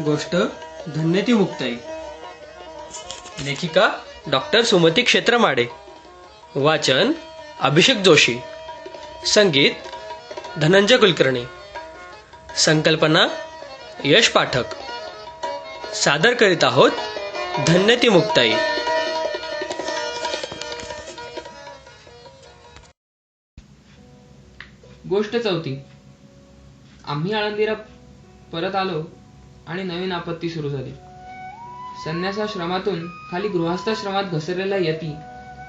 गोष्ट धन्यती मुक्ताई. लेखिका डॉक्टर सुमती क्षेत्रमाडे. वाचन अभिषेक जोशी. संगीत धनंजय कुलकर्णी. संकल्पना यश पाठक. सादर करीत आहोत धन्यती मुक्ताई. गोष्ट चौथी. आम्ही आळंदीला परत आलो. आणि नवीन आपत्ती सुरू झाली. संन्यासाश्रमातून खाली गृहस्थाश्रमात घसरलेला यती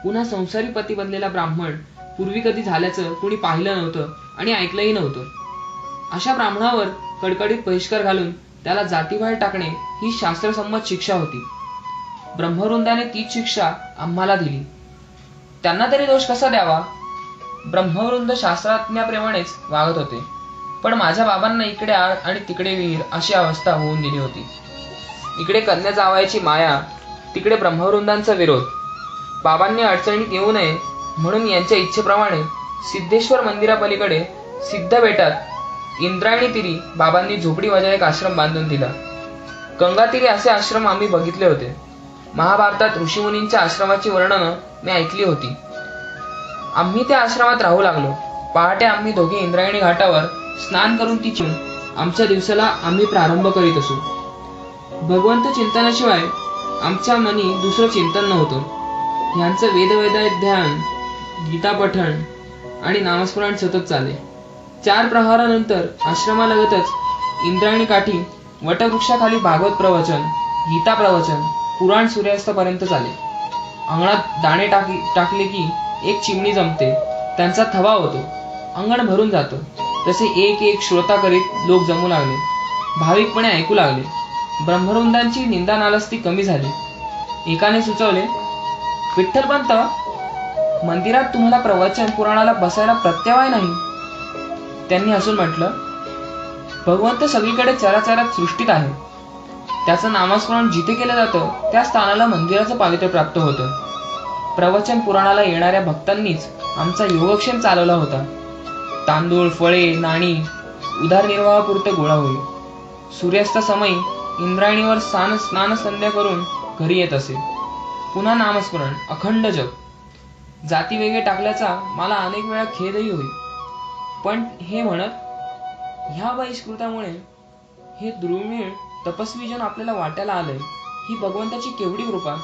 पुन्हा संसारी पती बनलेला ब्राह्मण पूर्वी कधी झाल्याचं कुणी पाहिलं नव्हतं आणि ऐकलंही नव्हतं. अशा ब्राह्मणावर कडकडीत बहिष्कार घालून त्याला जातीबाहेर टाकणे ही शास्त्रसंमत शिक्षा होती. ब्रह्मवृंदाने तीच शिक्षा आम्हाला दिली. त्यांना तरी दोष कसा द्यावा? ब्रह्मवृंद शास्त्रज्ञाप्रमाणेच वागत होते. पण माझ्या बाबांना इकडे आड आणि तिकडे विहीर अशी अवस्था होऊन गेली होती. इकडे कन्या जावायची माया तिकडे ब्रह्मवृंदांचा विरोध. बाबांनी अडचणीत येऊ नये म्हणून यांच्या इच्छेप्रमाणे सिद्धेश्वर मंदिरापलीकडे सिद्ध बेटात इंद्रायणी तिरी बाबांनी झोपडी एक आश्रम बांधून दिला. गंगातीरी असे आश्रम आम्ही बघितले होते. महाभारतात ऋषीमुनींच्या आश्रमाची वर्णनं मी ऐकली होती. आम्ही त्या आश्रमात राहू लागलो. पहाटे आम्ही दोघे इंद्रायणी घाटावर स्नान करून तिचे आमच्या दिवसाला आम्ही प्रारंभ करीत असू. भगवंत चिंतनाशिवाय आमच्या मनी दुसरं चिंतन नव्हतं. यांचं वेदवेदाय ध्यान गीता पठण आणि नामस्मरण सतत चाले चार प्रहारानंतर आश्रमालगतच इंद्रायणी काठी वटवृक्षाखाली भागवत प्रवचन गीता प्रवचन पुराण सूर्यास्तापर्यंत चाले अंगणात दाणे टाकी टाकले की एक चिमणी जमते. त्यांचा थवा होतो. अंगण भरून जातं. तसे एक एक श्रोता करीत लोक जमू लागले. भाविकपणे ऐकू लागले. ब्रह्मवृंदांची निंदा नालस्ती कमी झाली. एकाने सुचवले विठ्ठलपंत मंदिरात तुम्हाला प्रवचन पुराणाला बसायला प्रत्यवाय नाही. त्यांनी असून म्हटलं भगवंत सगळीकडे चराचरात सृष्टीत आहे. त्याचं नामस्मरण जिथे केलं जातं त्या स्थानाला मंदिराचं पावित्र्य प्राप्त होतं. प्रवचन पुराणाला येणाऱ्या भक्तांनीच आमचा योगक्षेम चालवला होता. तांदूळ फळे नाणी उदारनिर्वाहापुरते गोळा होईल. सूर्यास्तासमयी इंद्रायणीवर स्नान स्नान संध्या करून घरी येत असे पुन्हा नामस्मरण अखंड जग जाती वेगळे टाकल्याचा मला अनेक वेळा खेदही होईल. पण हे म्हणत ह्या बहिष्कृतामुळे हे दुर्मिळ तपस्वीजन आपल्याला वाटायला आलंय. ही भगवंताची केवढी कृपा.